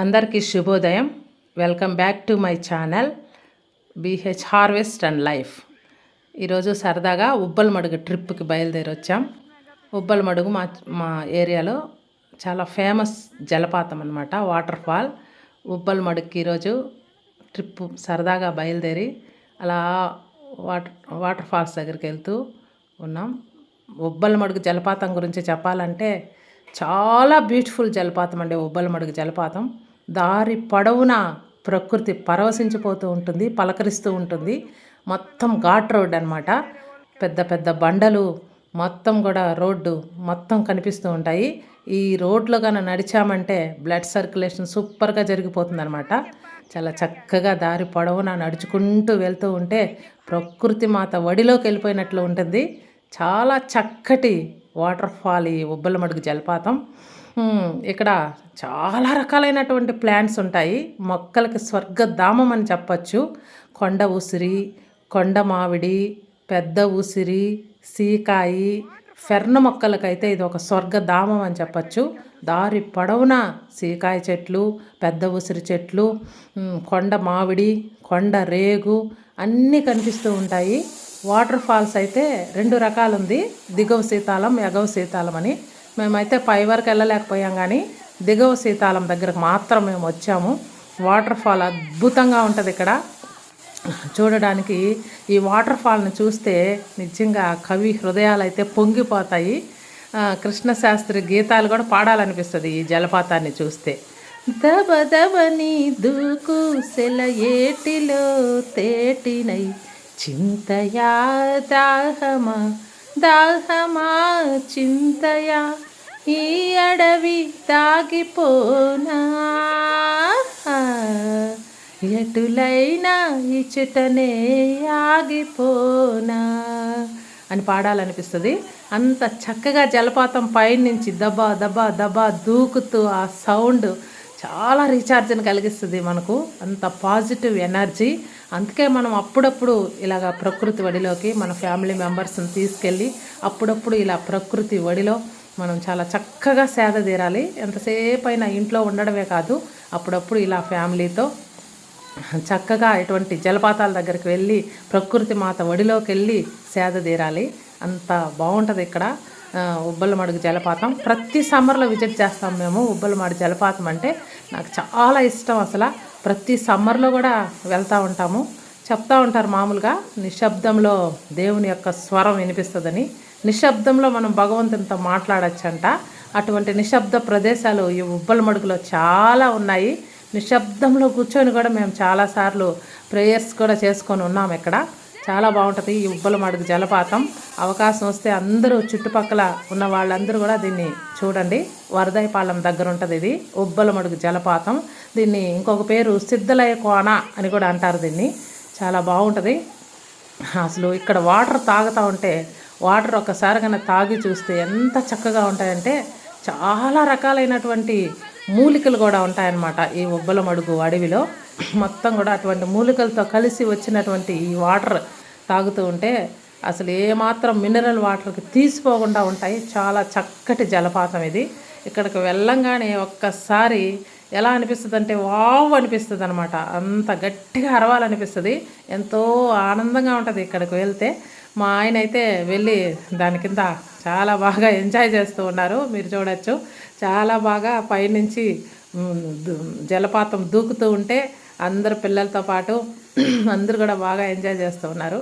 అందరికీ శుభోదయం. Welcome back to my channel BH harvest and life ఈరోజు సరదాగా ఉబ్బలమడుగు ట్రిప్కి బయలుదేరి వచ్చాం ఉబ్బలమడుగు మా మా ఏరియాలో చాలా ఫేమస్ జలపాతం అనమాట వాటర్ ఫాల్ ఉబ్బల్ ఈరోజు ట్రిప్ సరదాగా బయలుదేరి అలా వాటర్ వాటర్ ఫాల్స్ దగ్గరికి వెళ్తూ ఉన్నాం. ఉబ్బలమడుగు జలపాతం గురించి చెప్పాలంటే చాలా బ్యూటిఫుల్ జలపాతం అండి ఉబ్బలమడుగు జలపాతం. దారి పొడవునా ప్రకృతి పరవశించిపోతూ ఉంటుంది పలకరిస్తూ ఉంటుంది. మొత్తం ఘాట్ రోడ్ అనమాట పెద్ద పెద్ద బండలు మొత్తం కూడా రోడ్డు మొత్తం కనిపిస్తూ ఉంటాయి. ఈ రోడ్లో కానీ నడిచామంటే బ్లడ్ సర్క్యులేషన్ సూపర్గా జరిగిపోతుంది అనమాట చాలా చక్కగా దారి పొడవునా నడుచుకుంటూ వెళ్తూ ఉంటే ప్రకృతి మాత వడిలోకి వెళ్ళిపోయినట్లు ఉంటుంది. చాలా చక్కటి వాటర్ ఫాల్ ఈ ఉబ్బలమడుగు జలపాతం. ఇక్కడ చాలా రకాలైనటువంటి ప్లాంట్స్ ఉంటాయి. మొక్కలకి స్వర్గధామం అని చెప్పచ్చు. కొండ ఉసిరి కొండ మామిడి పెద్ద ఉసిరి సీకాయి ఫెర్న మొక్కలకైతే ఇది ఒక స్వర్గధామం అని చెప్పచ్చు. దారి పొడవున సీకాయ చెట్లు పెద్ద ఉసిరి చెట్లు కొండ మామిడి కొండ రేగు అన్నీ కనిపిస్తూ ఉంటాయి. వాటర్ ఫాల్స్ అయితే రెండు రకాలు ఉంది దిగువ శీతాలం ఎగవ శీతాలం అని. మేమైతే పై వరకు వెళ్ళలేకపోయాం కానీ దిగువ శీతాలం దగ్గరకు మాత్రం మేము వచ్చాము. వాటర్ ఫాల్ అద్భుతంగా ఉంటుంది ఇక్కడ. చూడడానికి ఈ వాటర్ ఫాల్ని చూస్తే నిజంగా కవి హృదయాలు అయితే పొంగిపోతాయి కృష్ణశాస్త్రి గీతాలు కూడా పాడాలనిపిస్తుంది ఈ జలపాతాన్ని చూస్తే. దబ దబని దూకు సెల ఏటిలో తేటినై చింతయా దాహమా దాహమా చింతయా ఈ అడవి తాగిపోనా ఎటులైనా ఇచ్చుటనే ఆగిపోనా? అని పాడాలనిపిస్తుంది. అంత చక్కగా జలపాతం పైనుంచి దబా దబా దబా దూకుతూ ఆ సౌండ్ చాలా రీఛార్జ్ని కలిగిస్తుంది మనకు. అంత పాజిటివ్ ఎనర్జీ. అందుకే మనం అప్పుడప్పుడు ఇలాగ ప్రకృతి వడిలోకి మన ఫ్యామిలీ మెంబర్స్ని తీసుకెళ్ళి అప్పుడప్పుడు ఇలా ప్రకృతి వడిలో మనం చాలా చక్కగా సేద తీరాలి. ఎంతసేపు అయినా ఇంట్లో ఉండడమే కాదు అప్పుడప్పుడు ఇలా ఫ్యామిలీతో చక్కగా ఇటువంటి జలపాతాల దగ్గరికి వెళ్ళి ప్రకృతి మాత ఒడిలోకి వెళ్ళి సేద తీరాలి. అంత బాగుంటుంది ఇక్కడ. ఉబ్బలమడుగు జలపాతం. ప్రతి సమ్మర్లో విజిట్ చేస్తాం మేము. ఉబ్బలమడుగు జలపాతం అంటే నాకు చాలా ఇష్టం అసలు. ప్రతి సమ్మర్లో కూడా వెళ్తూ ఉంటాము. చెప్తా ఉంటారు మామూలుగా నిశ్శబ్దంలో దేవుని యొక్క స్వరం వినిపిస్తుందని. నిశ్శబ్దంలో మనం భగవంతునితో మాట్లాడచ్చంట. అటువంటి నిశ్శబ్ద ప్రదేశాలు ఈ ఉబ్బల మడుగులో చాలా ఉన్నాయి. నిశ్శబ్దంలో కూర్చొని కూడా మేము చాలాసార్లు ప్రేయర్స్ కూడా చేసుకొని ఉన్నాం ఇక్కడ. చాలా బాగుంటుంది. ఈ ఉబ్బల మడుగు జలపాతం. అవకాశం వస్తే అందరూ చుట్టుపక్కల ఉన్న వాళ్ళందరూ కూడా దీన్ని చూడండి. వరదాయపాలెం దగ్గర ఉంటుంది ఇది. ఉబ్బల మడుగు జలపాతం. దీన్ని ఇంకొక పేరు సిద్ధలయ కోణ అని కూడా అంటారు దీన్ని. చాలా బాగుంటుంది. అసలు ఇక్కడ వాటర్ తాగుతూ ఉంటే వాటర్ ఒకసారి కన్నా తాగి చూస్తే ఎంత చక్కగా ఉంటాయంటే చాలా రకాలైనటువంటి మూలికలు కూడా ఉంటాయన్నమాట ఈ ఉబ్బల మడుగు అడవిలో. మొత్తం కూడా అటువంటి మూలికలతో కలిసి వచ్చినటువంటి ఈ వాటర్ తాగుతూ ఉంటే అసలు ఏమాత్రం మినరల్ వాటర్కి తీసిపోకుండా ఉంటాయి. చాలా చక్కటి జలపాతం ఇది. ఇక్కడికి వెళ్ళంగానే ఒక్కసారి ఎలా అనిపిస్తుంది అంటే వావ్ అనిపిస్తుంది అనమాట అంత గట్టిగా అరవాలనిపిస్తుంది. ఎంతో ఆనందంగా ఉంటుంది ఇక్కడికి వెళ్తే. మా ఆయన అయితే వెళ్ళి దాని కింద చాలా బాగా ఎంజాయ్ చేస్తూ ఉన్నారు. మీరు చూడొచ్చు. చాలా బాగా పైనుంచి జలపాతం దూకుతూ ఉంటే అందరు పిల్లలతో పాటు అందరూ కూడా బాగా ఎంజాయ్ చేస్తూ ఉన్నారు.